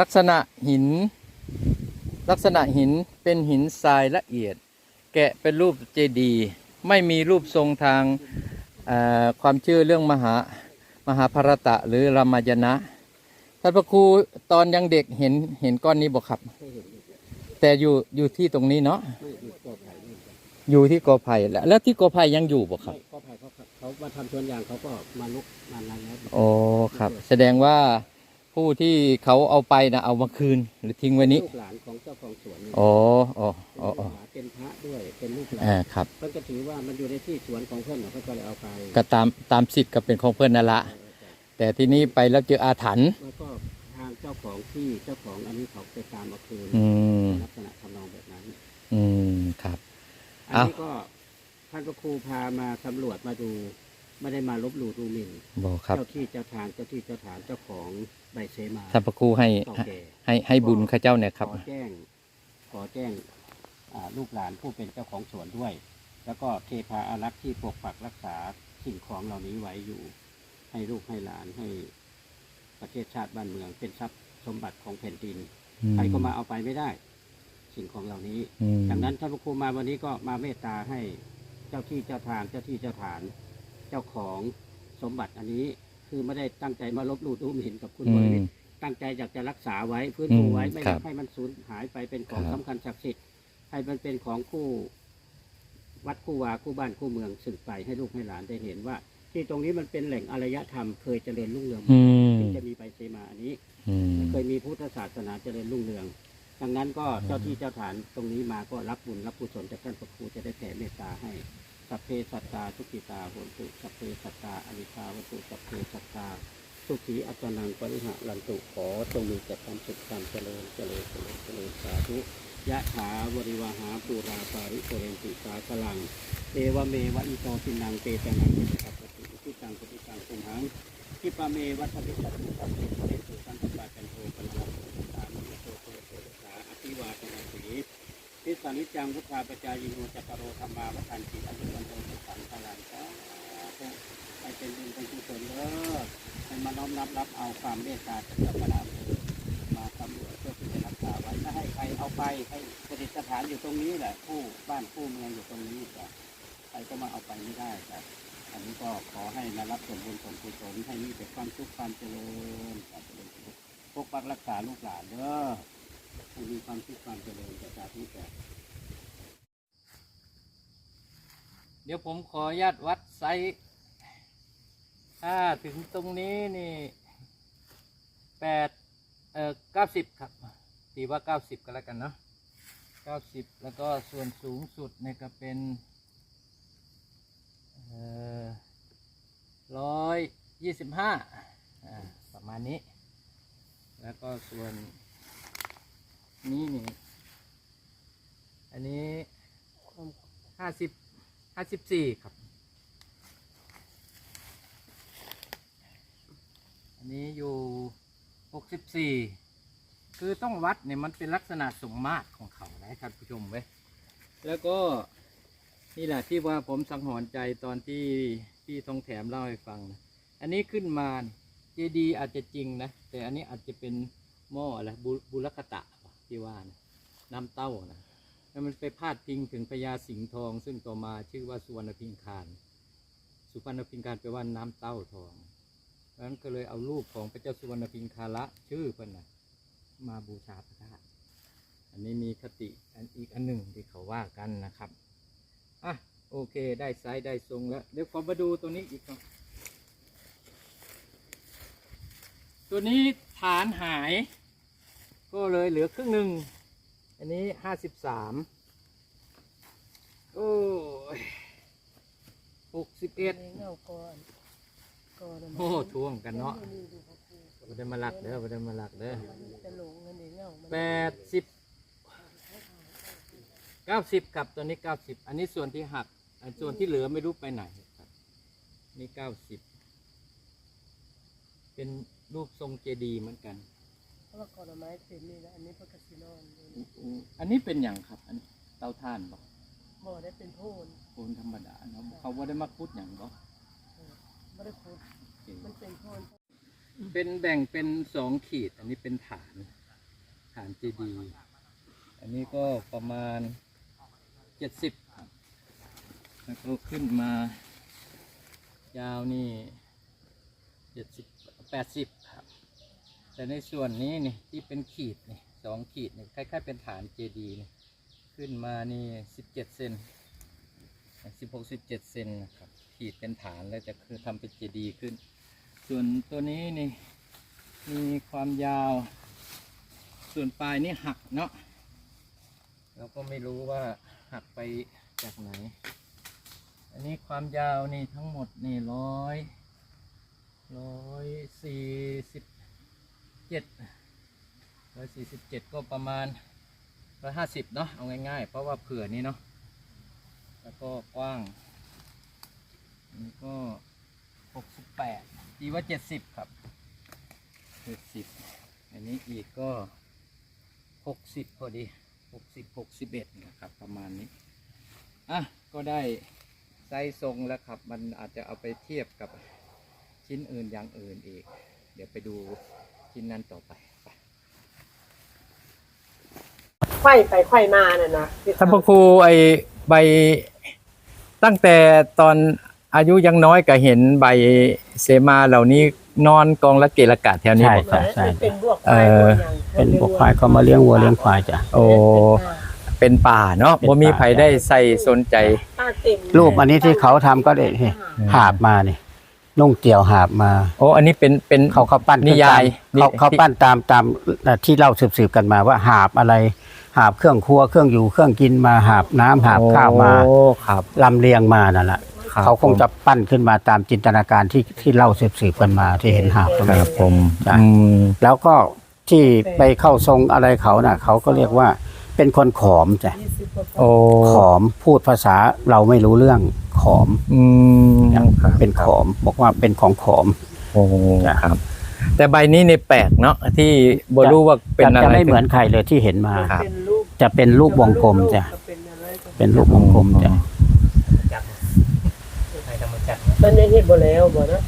ลักษณะหิน ลักษณะหินเป็นหินทรายละเอียด แกะเป็นรูปเจดีย์ไม่มีรูปทรงทางเอ่อความเชื่อเรื่องมหามหาภารตะหรือรามายณะท่านพระครูตอนยังเด็กเห็นเห็นก้อนนี้บอกครับไม่เห็นเลยแต่อยู่อยู่ที่ตรงนี้เนาะไม่อยู่กอไผ่นี่จ้ะอยู่ที่กอไผ่แล้วแล้วที่กอไผ่ยังอยู่บอกครับไม่กอไผ่เขาเขามาทำสวนยางเขาก็มาลุกมานั้นแล้วโอ้ครับ แสดงว่า ผู้ที่เขาเอาไปนะเอามาคืน หรือทิ้งไว้นี้ลูกหลานของเจ้าของสวนนี่อ๋ออ๋ออ๋ออ๋อเป็นพระด้วยเป็นลูกหลาอ่านครับ เพิ่นก็ถือว่ามันอยู่ในที่สวนของเพื่อนเขาก็เลยเอาไปก็ตามตามสิทธิ์ก็เป็นของเพื่อนนั่นละแต่ที่นี้ไปแล้วเจออาถรรพ์แล้วก็ทางเจ้าของที่เจ้าของอันนี้เขาไปตามเอาคืนอืมลักษณะทำนองแบบนั้น อืมครับ อันอ้าวนี้ก็ท่านพระครูพามาสำรวจมาดู ไม่ได้มาลบหลู่ดูหมิ่นบอกครับ เจ้าที่เจ้าทางเจ้าที่เจ้าฐานเจ้าของใบเสมาท่านพระครูให้เก่าแก่ ให้ให้บุญข้าเจ้าเนี่ยครับ ขอแจ้งขอแจ้งอ่าลูกหลานผู้เป็นเจ้าของสวนด้วย แล้วก็เทพาอารักษ์ที่ปกปักรักษาสิ่งของเหล่านี้ไว้อยู่ ให้ลูกให้หลานให้ประเทศชาติบ้านเมือง เป็นทรัพย์สมบัติของแผ่นดิน อืมใครก็มาเอาไปไม่ได้ สิ่งของเหล่านี้ อืมดังนั้นท่านพระครูมาวันนี้ก็มาเมตตาให้เจ้าที่เจ้าทางเจ้าที่เจ้าฐาน เจ้าของสมบัติอันนี้คือไม่ได้ตั้งใจมาลบหลู่ดูหมิ่นกับคุณอืบมริวิตตั้งใจอยากจะรักษาไว้ฟื้นฟูไว้อืมไม่อครัยาบกให้มันสูญหายไปเป็นของครับสำคัญศักดิ์สิทธิ์ให้มันเป็นของคู่วัดคู่วาคู่บ้านคู่เมืองสืบไปให้ลูกให้หลานได้เห็นว่า ที่ตรงนี้มันเป็นแหล่งอารยธรรมเคยเจริญรุ่งเรืองอืมถึงจะมีใบเสมาอันนี้อืมเคยมีพุทธศาสนาเจริญรุ่งเรืองดังนั้นก็เจ้าที่เจ้าฐานตรงนี้มาก็รับบุญรับกุศลจากท่านพระครูจะได้แผ่เมตตาให้ สัพเพสัตตาทุกิตาโหนตุสัพเพสัตตาอนิคาวัตุสัพเพสัตตาสุขีอัตนังปริหะลันตุขอจงมีแต่ความสุขความเจริญเจริญเจริญเจริญสาธุยะถาวริวาหาปูราปาริโกเรนติสาพลัง เอวเมวะอิโตตินังเปตนังเปตตัปปติอุทิตังปฏิตังคุมหังทิปะเมวัฏวิสัตตุสัพเพเตสุสันตปาจันโทปนะตามิโตโตโตสาอภิวาทนาสี ทิสานิจังพุทธาปจายโนจัตตารโรธรรมาวัฏันติอนุวันโตสุขันตลังสาธุให้เป็นบุญเป็นกุศลเด้อให้มาน้อมรับรับเอาความเมตตาจากพระอำเอมาสำรวจเพื่อที่จะรักษาไว้ไม่ให้ใครเอาไปให้ประดิษฐานอยู่ตรงนี้แหละผู้บ้านผู้เมืองอยู่ตรงนี้จ้ะใครก็มาเอาไปไม่ได้จ้ะอันนี้ก็ขอให้มารับส่วนบุญส่วนกุศลให้มีแต่ความสุขความเจริญความเจริญสุขปกปักรักษาลูกหลานเด้อ มีความสุขความเจริญจากการที่แก่เดี๋ยวผมขออนุญาตวัดไซส์ถ้าถึงตรงนี้นี่แปดเอ่อเก้าสิบครับตีว่าเก้าสิบก็แล้วกันเนาะเก้าสิบแล้วก็ส่วนสูงสุดเนี่ยก็เป็นร้อยยี่สิบห้าประมาณนี้ แล้วก็ส่วน นี้นี่อันนี้ห้าสิบห้าสิบสี่ครับ อันนี้อยู่หกสิบสี่คือต้องวัดเนี่ยมันเป็นลักษณะสมมาตรของเขานะครับผู้ชมเว้ยแล้วก็นี่แหละที่ว่าผมสังหรณ์ใจตอนที่พี่ทองแถมเล่าให้ฟังนะอันนี้ขึ้นมาเจดีอาจจะจริงนะ แต่อันนี้อาจจะเป็นหม้ออะไรบุบุรคตะ ที่ว่านะน้ำเต้านะแล้วมันไปพาดพิงถึงพญาสิงห์ทอง ซึ่งต่อมาชื่อว่าสุวรรณพิงคารสุวรรณพิงคารแปลว่าน้ำเต้าทองดังนั้นก็เลยเอารูปของพระเจ้าสุวรรณพิงคาระชื่อเพิ่นนะมาบูชาพระธาตุอันนี้มีคติอันอีกอันหนึ่งที่เขาว่ากันนะครับอะโอเค ได้ไซส์ได้ทรงแล้ว เดี๋ยวขอมาดูตัวนี้อีกครับตัวนี้ฐานหาย ก็เลยเหลือครึ่งหนึ่ง อันนี้ห้าสิบสามโอ้ยหกสิบเอ็ดเงาก่อนก่อนโอ้ท่วงกันเนาะบ่ได้มาหลักเด้อบ่ได้มาหลักเด้อจะหลงเงินเงามันแปดสิบเก้าสิบกับตัวนี้เก้าสิบอันนี้ส่วนที่หักอันส่วนที่เหลือไม่รู้ไปไหนครับ นี่เก้าสิบเป็นรูปทรงเจดีย์เหมือนกัน เพราะว่าก่อนไม้เป็นนี่นะอันนี้พระกสินอนอันนี้เป็นอย่างครับ อันนี้เตาถ่านบอกบ่ได้เป็นโพนโคนธรรมดาเนาะเขาว่าได้มาคุดอย่างบอกไม่ได้ขุดมันเป็นโพนเป็นแบ่งเป็นสองขีด อันนี้เป็นฐานฐานเจดีย์อันนี้ก็ประมาณเจ็ดสิบครับแล้วก็ขึ้นมา ยาวนี่เจ็ดสิบแปดสิบครับ แต่ในส่วนนี้นี่ที่เป็นขีดนี่สองขีดนี่คล้ายๆเป็นฐานเจดีนี่ขึ้นมานี่สิบเจ็ดเซนสิบหกสิบเจ็ดเซนนะครับขีดเป็นฐานแล้วจะคือทำเป็นเจดีขึ้น ส่วนตัวนี้นี่มีความยาว ส่วนปลายนี่หักเนาะเราก็ไม่รู้ว่าหักไปจากไหน อันนี้ความยาวนี่ทั้งหมดนี่ร้อยร้อยสี่สิบ เจ็ดร้อยสี่สิบเจ็ดก็ประมาณร้อยห้าสิบเนาะเอาง่ายๆ เพราะว่าเผื่อนี้เนาะแล้วก็กว้างอันนี้ก็หกสิบแปดดีว่าเจ็ดสิบครับเจ็ดสิบอันนี้อีกก็หกสิบพอดีหกสิบหกสิบเอ็ดนะครับ ประมาณนี้อะก็ได้ไซส์ทรงแล้วครับ มันอาจจะเอาไปเทียบกับชิ้นอื่นอย่างอื่นอีก เดี๋ยวไปดู ชิ้นนั้นต่อไปไปไข่ไปไข่มาน่ะนะท่านพระครูไอใบตั้งแต่ตอนอายุยังน้อยก็เห็นใบเสมาเหล่านี้นอนกองละเกะละกะแถวนี้ใช่บอกครับใช่เป็นบวกเอ่อเป็นพวกควายเขามาเลี้ยงวัวเลี้ยงควายจ้ะโอ้เป็นป่าเนาะเป็นบ่มีป่าไผได้ใส่สนใจป้าเต็มรูปอันนี้ที่เขาทำก็ได้นี่หาบมานี่ นุ่งเตี่ยวหาบมา โอ้อันนี้เป็นเป็นเขาเขาปั้นนิยายขึ้นตามเขานิเขาปั้นตามตามที่เล่าสืบๆกันมาว่าหาบอะไร หาบเครื่องครัวเครื่องอยู่เครื่องกินมาหาบน้ำหาบข้าวมาโอ้ครับลำเลียงมานั่นแหละครับเขาคงจะปั้นขึ้นมาตามจินตนาการที่ที่เล่าสืบๆกันมาที่เห็นหาบตรงคนี้รับผมจ้ะอืมแล้วก็ที่ไปเข้าทรงอะไรเขาน่ะ เขาก็เรียกว่า เป็นคนขอมจ้ะยี่สิบกว่าโอ้ขอมพูดภาษาเราไม่รู้เรื่องขอมอืมครับเป็นขอม บอกว่าเป็นของขอมโอ้จ้ะครับ แต่ใบนี้ในแปลกเนาะที่บรู้ว่าเป็นจะอะไรจะไม่เหมือนใครเลยที่เห็นมาครับเป็นรูปจะเป็นรูปวงกลมจ้ะเป็นอะไรก็เป็นรูปวงกลมจ้ะมันยังเห็นบ่แล้วบ่นะ